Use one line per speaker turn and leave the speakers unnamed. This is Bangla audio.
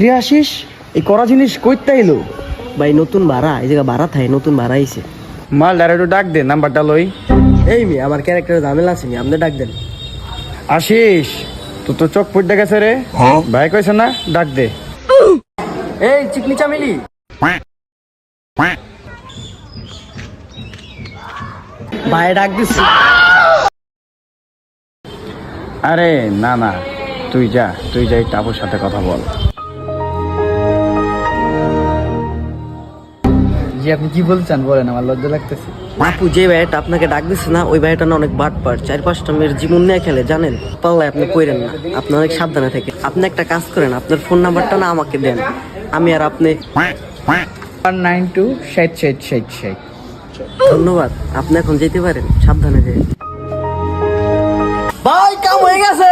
কিরে আসিস এই করা জিনিস কইতে এলো
ভাই নতুন ভাড়া এই জায়গা ভাড়া থাকে নতুন ভাড়া আইছে।
মাল ডাইরেক্ট ডাক দে নাম্বারটা লই।
এই মি আমার ক্যারেক্টার ঝামেলা আছে মি আপনি ডাক দেন।
আসিস তো তো চোখ ফুটে গেছে রে। ভাই কইছে না ডাক দে।
এই চিকনি চামেলি। ভাই ডাক দিছি।
আরে না না তুই যা তুই যাই টাপুর সাথে কথা বল।
জি আপনি কি বলতে চান? বলেন আমার লজ্জা লাগতেছে।
আপু যে ভাইটা আপনাকে ডাক দিচ্ছে না ওই ভাইটা না অনেক বাট পার চার পাঁচটা মেয়ের জীবন নিয়ে খেলে জানেন? পাল্লায় আপনি কইরেন না। আপনি অনেক সাবধানে থেকে আপনি একটা কাজ করেন আপনার ফোন নাম্বারটা না আমাকে দেন। আমি আর আপনি
ওয়ান নাইন টু ষাট ষাট ষাট ষাট।
ধন্যবাদ। আপনি এখন যেতে পারেন সাবধানে যেতে ভাই কাম হয়ে গেছে!